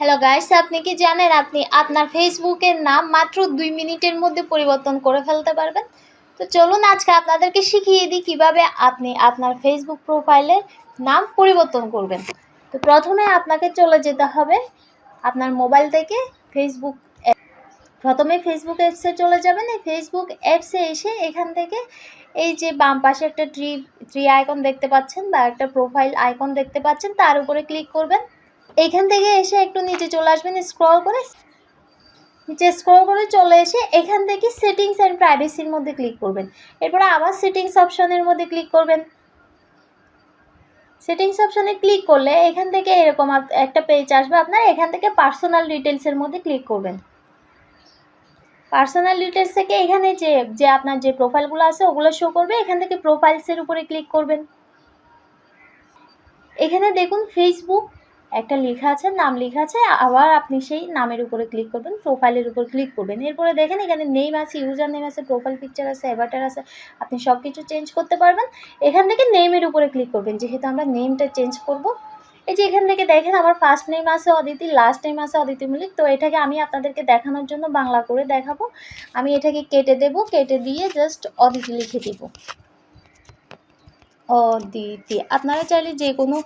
Hello guys আপনি কি জানেন আপনি আপনার ফেসবুকের নাম মাত্র দুই মিনিটের মধ্যে পরিবর্তন করে ফেলতে পারবেন? তো চলুন আজকে আপনাদেরকে শিখিয়ে দিই কীভাবে আপনি আপনার ফেসবুক প্রোফাইলের নাম পরিবর্তন করবেন। তো প্রথমে আপনাকে চলে যেতে হবে আপনার মোবাইল থেকে ফেসবুক প্রথমে ফেসবুক অ্যাপসে চলে যাবেন, এই ফেসবুক অ্যাপসে এসে এখান থেকে এই যে বাম পাশে একটা ট্রি ট্রি আইকন দেখতে পাচ্ছেন বা একটা প্রোফাইল আইকন দেখতে পাচ্ছেন, তার উপরে ক্লিক করবেন। এইখান থেকে এসে একটু নিচে চলে আসবেন স্ক্রল করে। নিচে স্ক্রল করে চলে এসে এখান থেকে সেটিংস অ্যান্ড প্রাইভেসির মধ্যে ক্লিক করবেন। এরপরে আবার সেটিংস অপশনের মধ্যে ক্লিক করবেন। সেটিংস অপশনে ক্লিক করলে এখান থেকে এরকম একটা পেজ আসবে আপনার, এখান থেকে পার্সোনাল ডিটেলসের মধ্যে ক্লিক করবেন। পার্সোনাল ডিটেলস থেকে এখানে যে যে আপনার যে প্রোফাইলগুলো আছে, ওগুলো শো করবে, এখান থেকে প্রোফাইলসের উপরে ক্লিক করবেন। এখানে দেখুন ফেসবুক একটা লেখা আছে, নাম লেখা আছে, আবার আপনি সেই নামের উপরে ক্লিক করবেন প্রোফাইলের উপর ক্লিক করবেন। এরপরে দেখেন এখানে নেম আছে ইউজার নেম আছে প্রোফাইল পিকচার আছে অ্যাভাটার আছে, আপনি সব কিছু চেঞ্জ করতে পারবেন। এখান থেকে নেমের উপরে ক্লিক করবেন, যেহেতু আমরা নেমটা চেঞ্জ করব। এই যে এখান থেকে দেখেন আমার ফার্স্ট নেম আছে অদিতি লাস্ট নেম আছে অদিতি মল্লিক। তো এটাকে আমি আপনাদেরকে দেখানোর জন্য বাংলা করে দেখাবো। আমি এটাকে কেটে দেব, কেটে দিয়ে জাস্ট অদিতি লিখে দিব। অদিতি আপনারা চাইলে যে কোনো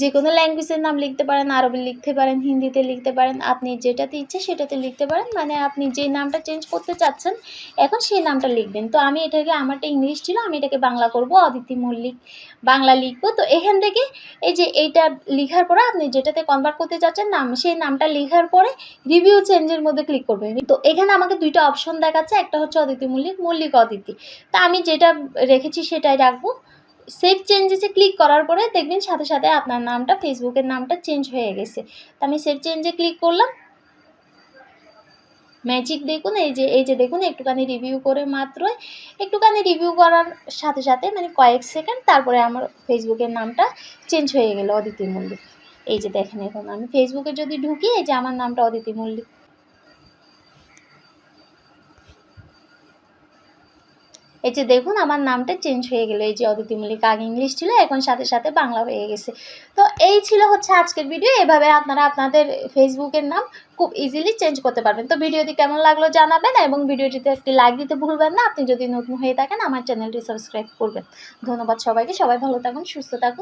যে কোনো ল্যাঙ্গুয়েজের নাম লিখতে পারেন, আরবি লিখতে পারেন, হিন্দিতে লিখতে পারেন, আপনি যেটাতে ইচ্ছে সেটাতে লিখতে পারেন মানে আপনি যে নামটা চেঞ্জ করতে চাচ্ছেন, এখন সেই নামটা লিখবেন। তো আমি এটাকে, আমারটা ইংলিশ ছিল, আমি এটাকে বাংলা করব, অদিতি মল্লিক, বাংলা লিখব। তো এখান থেকে এই যে এইটা লেখার পরে আপনি যেটাতে কনভার্ট করতে চাচ্ছেন, নাম, সেই নামটা লেখার পরে রিভিউ চেঞ্জের মধ্যে ক্লিক করবেন। তো এখানে আমাকে দুইটা অপশন দেখাচ্ছে, একটা হচ্ছে অদিতি মল্লিক মল্লিক অদিতি। তা আমি যেটা রেখেছি সেটাই রাখব। সেভ চেঞ্জেসে ক্লিক করার পরে দেখবেন সাথে সাথে আপনার নামটা ফেসবুকের নামটা চেঞ্জ হয়ে গেছে। তো আমি সেভ চেঞ্জে ক্লিক করলাম। ম্যাজিক দেখুন, এই যে এই যে দেখুন, একটুখানি রিভিউ করে মাত্রই, একটুখানি রিভিউ করার সাথে সাথে মানে কয়েক সেকেন্ড তারপরে আমার ফেসবুকের নামটা চেঞ্জ হয়ে গেল অদিতি মল্লিক। এই যে দেখেন এখন আমি ফেসবুকে যদি ঢুকি, এই যে আমার নামটা অদিতি মল্লিক। এই যে দেখুন, আমার নামটা চেঞ্জ হয়ে গেলো। এই যে অদিতি মল্লিক, আগে ইংলিশ ছিল, এখন সাথে সাথে বাংলা হয়ে গেছে। তো এই ছিল হচ্ছে আজকের ভিডিও এভাবে আপনারা আপনাদের ফেসবুকের নাম খুব ইজিলি চেঞ্জ করতে পারবেন। তো ভিডিওটি কেমন লাগল জানাবেন এবং ভিডিওটিতে একটি লাইক দিতে ভুলবেন না। আপনি যদি নতুন হয়ে থাকেন, আমার চ্যানেলটি সাবস্ক্রাইব করবেন। ধন্যবাদ সবাইকে। সবাই ভালো থাকুন, সুস্থ থাকুন।